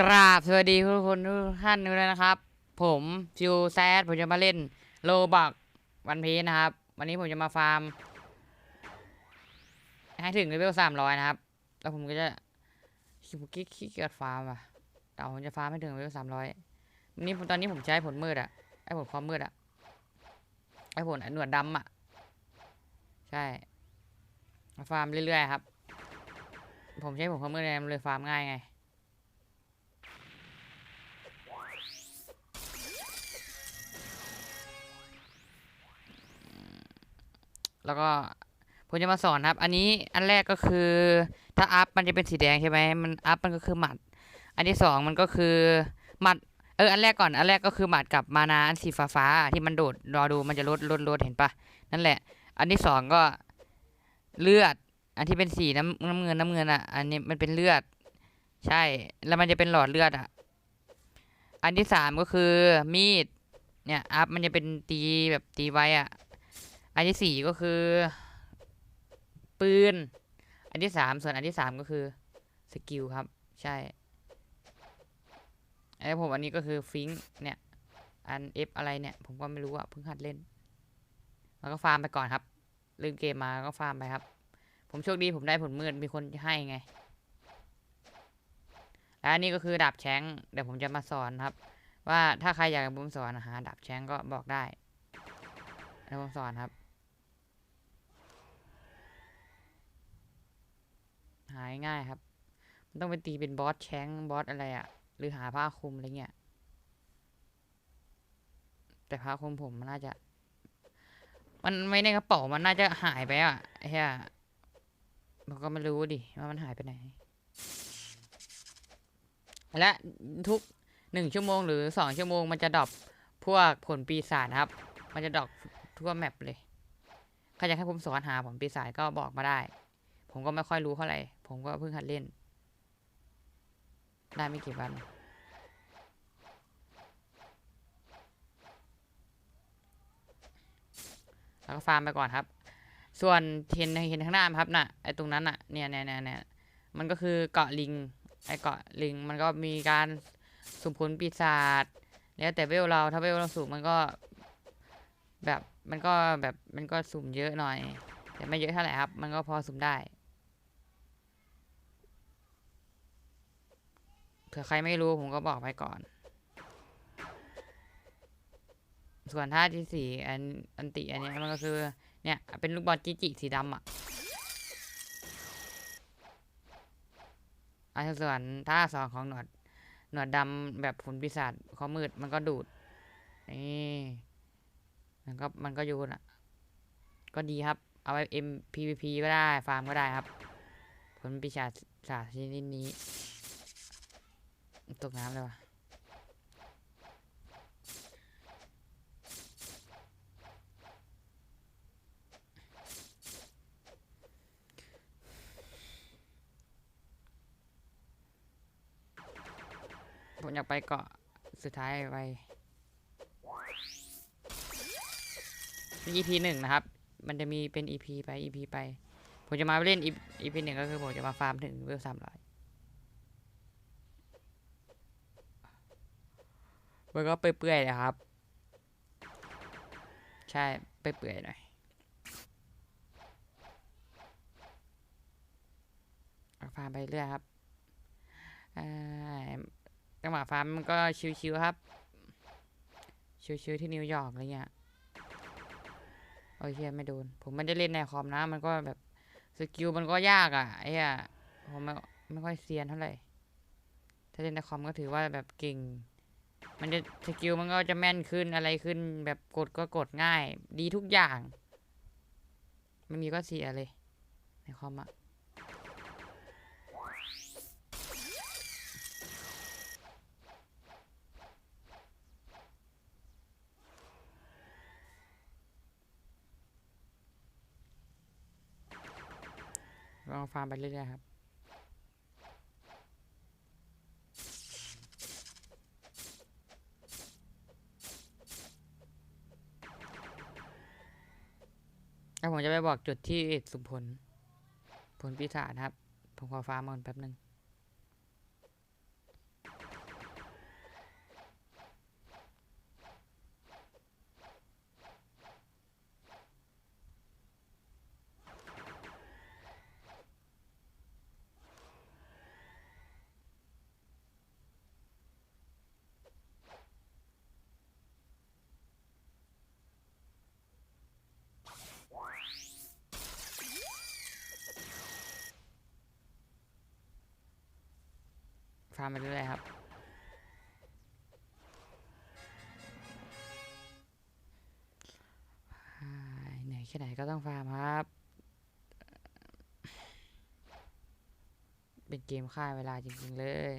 กราบสวัสดีทุกคนทุกท่านด้วยนะครับ ผมฟิวแซดผมจะมาเล่นโลบักวันพีนะครับ วันนี้ผมจะมาฟาร์ม ให้ถึงเลเวลสามร้อยนะครับ แล้วผมก็จะขี้ขี้ขี้เกียจฟาร์มอะแต่ผมจะฟาร์มให้ถึงเลเวลสามร้อยวันนี้ตอนนี้ผมใช้ผลมืดอะไอ้ผลความมืดอะไอ้ผลหนวดดำอะ ใช่ฟาร์มเรื่อยๆครับ ผมใช้ผลความมืดเลยฟาร์มง่ายไง แล้วก็ผมจะมาสอนครับ อันนี้อันแรกก็คือ ถ้าอัพมันจะเป็นสีแดงใช่ไหมมันอัพมันก็คือหมัด อันที่สองมันก็คือหมัดเอออันแรกก่อนอันแรกก็คือหมัดกับมานาอันสีฟ้าฟ้าๆที่มันโดดรอดูมันจะลดลดลดเห็นปะนั่นแหละ อันที่สองก็เลือด อันที่เป็นสีน้ำน้ำเงินน้ำเงินอะ อันนี้มันเป็นเลือด ใช่ แล้วมันจะเป็นหลอดเลือดอะ อันที่สามก็คือมีดเนี่ยอัพมันจะเป็นตีแบบตีไว้อะ อันที่สี่ก็คือ ปืน อันที่สามส่วนอันที่สามก็คือสกิลครับ ใช่ไอ้ผมอันนี้ก็คือฟิงค์เนี่ย อันเอฟอะไรเนี่ย ผมก็ไม่รู้อะเพิ่งหัดเล่น แล้วก็ฟาร์มไปก่อนครับ ลืมเกมมาก็ฟาร์มไปครับ ผมโชคดีผมได้ผลมืดมีคนให้ไงและนนี้ก็คือดาบแช้งเดี๋ยวผมจะมาสอนครับ ว่าถ้าใครอยากให้ผมสอนหาดาบแช้งก็บอกได้เดี๋ยวผมสอนครับ หายง่ายครับ มันต้องไปตีเป็นบอสแชงบอสอะไรอะหรือหาผ้าคลุมอะไรเงี้ย แต่ผ้าคลุมผมมันน่าจะ มันไม่ในกระเป๋ามันน่าจะหายไปอะไอ้เหี้ยมันก็ไม่รู้ดิว่ามันหายไปไหน และทุกหนึ่งชั่วโมงหรือสองชั่วโมงมันจะดรอปพวกผลปีศาจครับ มันจะดรอปทั่วแมปเลย ใครอยากให้ผมสอนหาผลปีศาจก็บอกมาได้ ผมก็ไม่ค่อยรู้เท่าไหร่ ผมก็เพิ่งหัดเล่น ได้ไม่กี่วัน แล้วก็ฟาร์มไปก่อนครับ ส่วนเห็นเห็นข้างหน้าครับน่ะ ไอ้ตรงนั้นน่ะ เนี่ยเนี่ยเนี่ยเนี่ยมันก็คือเกาะลิง ไอ้เกาะลิง มันก็มีการสุ่มผลปีศาจ แล้วแต่เวลเรา ถ้าเวลเราสูงมันก็แบบมันก็แบบมันก็สุ่มเยอะหน่อย แต่ไม่เยอะเท่าไหร่ครับ มันก็พอสุ่มได้ เผื่อใครไม่รู้ผมก็บอกไปก่อน ส่วนท่าที่สี่อันอันติอันนี้มันก็คือ เนี่ย เป็นลูกบอลจิจิสีดำอะอันส่วนท่าสองของหนวดหนวดดำแบบผลปีศาจข้อมืดมันก็ดูดนี่มันก็มันก็โยนอะ ก็ดีครับ เอาไว้ MPVP ก็ได้ ฟาร์มก็ได้ครับผลปีศาจศาสตร์ชนิดนี้ ตกน้ำเลยวะผมอยากไปเกาะสุดท้ายไป EP หนึ่งนะครับ มันจะมีเป็น EP ไป EP ไป ผมจะมาเล่น EP หนึ่งก็คือผมจะมาฟาร์มถึงเวลสามร้อย มันก็เปื่อยๆนะครับ ใช่เปื่อยๆหน่อยฟาร์มไปเรื่อยครับจังหวะฟาร์มมันก็ชิวๆครับ ชิวๆที่นิวยอร์กอะไรเงี้ยโอ้ยเฮียไม่โดน ผมไม่ได้เล่นในคอมนะ มันก็แบบสกิลมันก็ยากอะไอ้เหี้ยผมไม่ไม่ค่อยเซียนเท่าไหร่ ถ้าเล่นในคอมก็ถือว่าแบบเก่ง มันจะสกิลมันก็จะแม่นขึ้นอะไรขึ้น แบบกดก็กดง่าย ดีทุกอย่าง ไม่มีก็เสียเลย ในคอมอะลองฟาร์มไปเรื่อยๆครับ แล้วผมจะไปบอกจุดที่สุมผลผลพิศาจนะครับ ผมขอฟ้ามมันแป๊บหนึ่งาร์มไปเรื่อยๆครับ เหนื่อยแค่ไหนก็ต้องฟาร์มครับ เป็นเกมฆ่าเวลาจริงๆเลย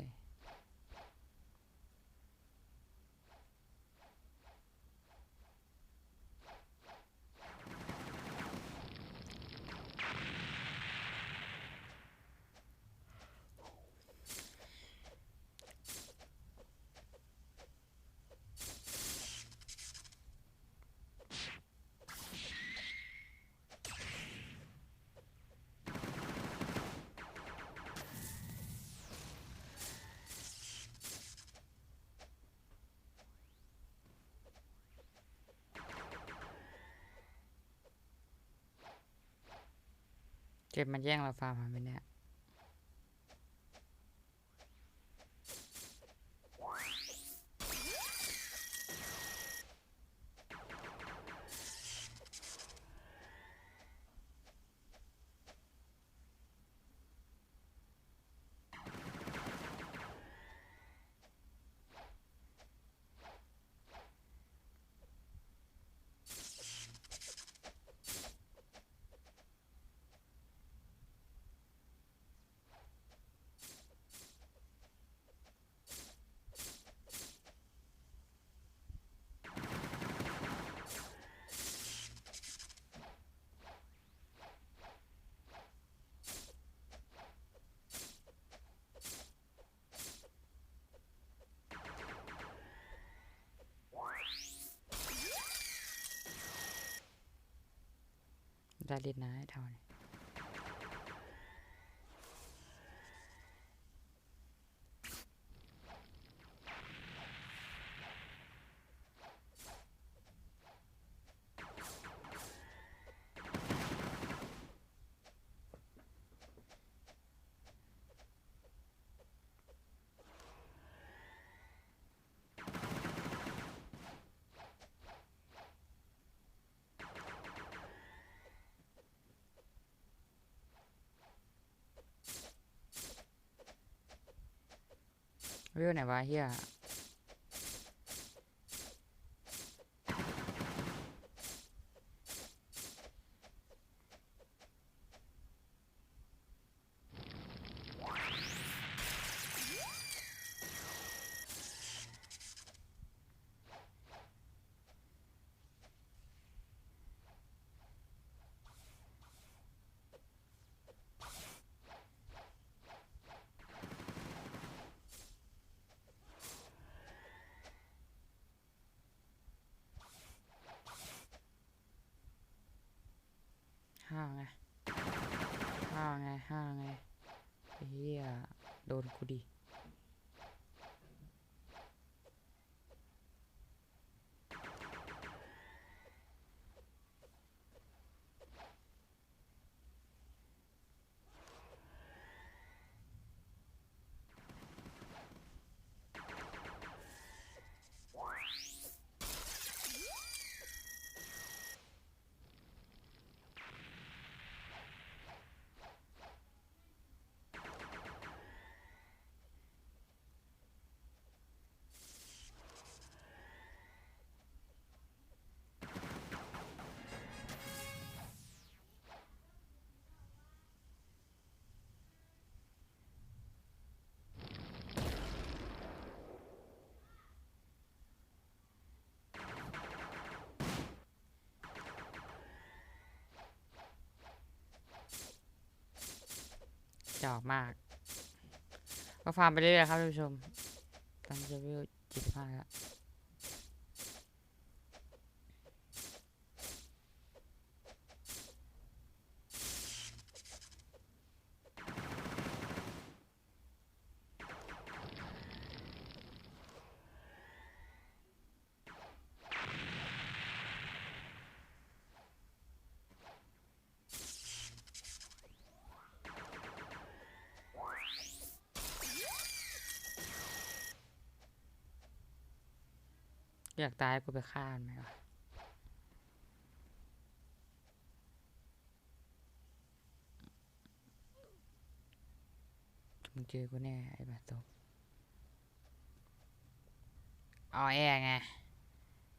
็บมันแย่งเราฟาร์มไปเนี่ย ได้เล่นนะไอ้เท่านี้ เรื่องไหนวะเฮียห้าวไง ห้าไงไอ้เฮียโดนกูดิ จะออกมาก ก็ฟาร์มไปเรื่อยๆครับท่านผู้ชมตอนนี้จะวิวเจ็ดสิบห้าแล้ว อยากตายกูไปฆ่ามันไหมวะมึงเจอกูแน่ไอ้บาตกอ๋อแอไง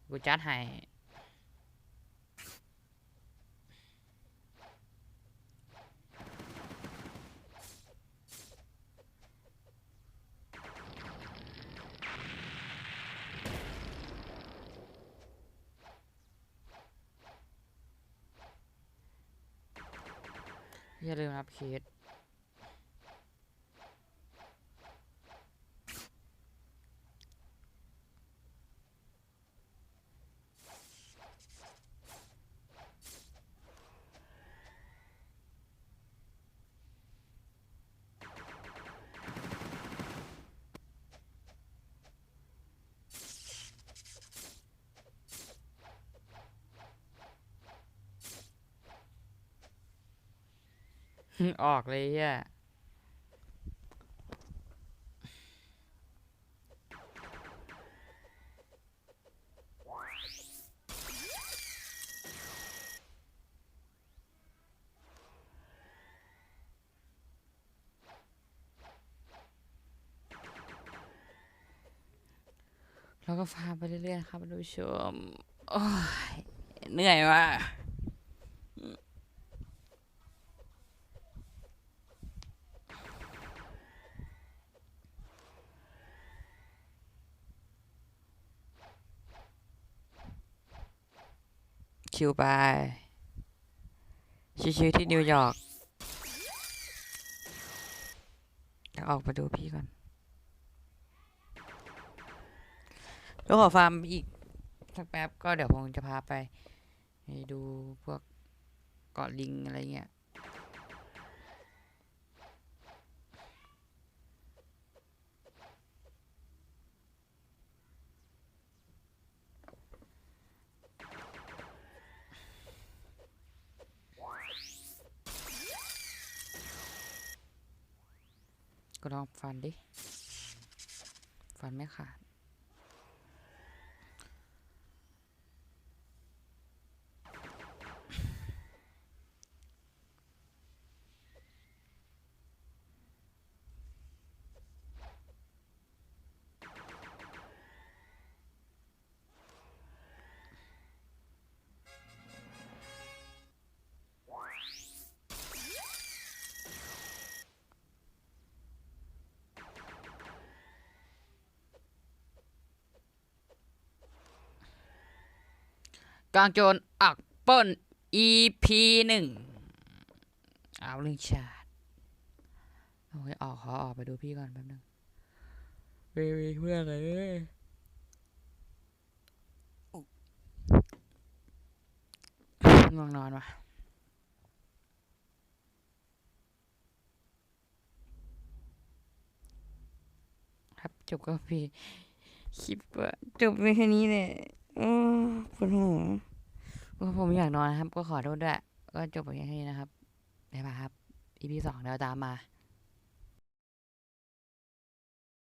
กูจัดให้ อย่าลืมรับเคส ออกเลยอะแล้วก็ฟาไปเรื่อยๆครับท่านผู้ชม โอ้ย เหนื่อยว่ะ ชิวไป ชิวๆที่นิวยอร์กเดี๋ยวออกมาดูพี่ก่อน แล้วขอฟาร์มอีกสักแป๊บก็เดี๋ยวผมจะพาไป ให้ดูพวกเกาะลิงอะไรเงี้ย ก็ลองฟันดิ ฟันไม่ขาด กางโจรอักเปิล EP หนึ่งเอาเรื่องชาติโอ้ยออกขอออกไปดูพี่ก่อนแป๊บนึงเว้ยเพื่อนเลยง่วงนอนวะครับจบก็พี่คลิปว่าจบไปแค่นี้แหละอือ ปวดหัวก็ผมอยากนอนครับ ก็ขอโทษด้วย ก็จบไปแค่นี้นะครับบ๊ายบายครับ EP สองเดี๋ยวตามมา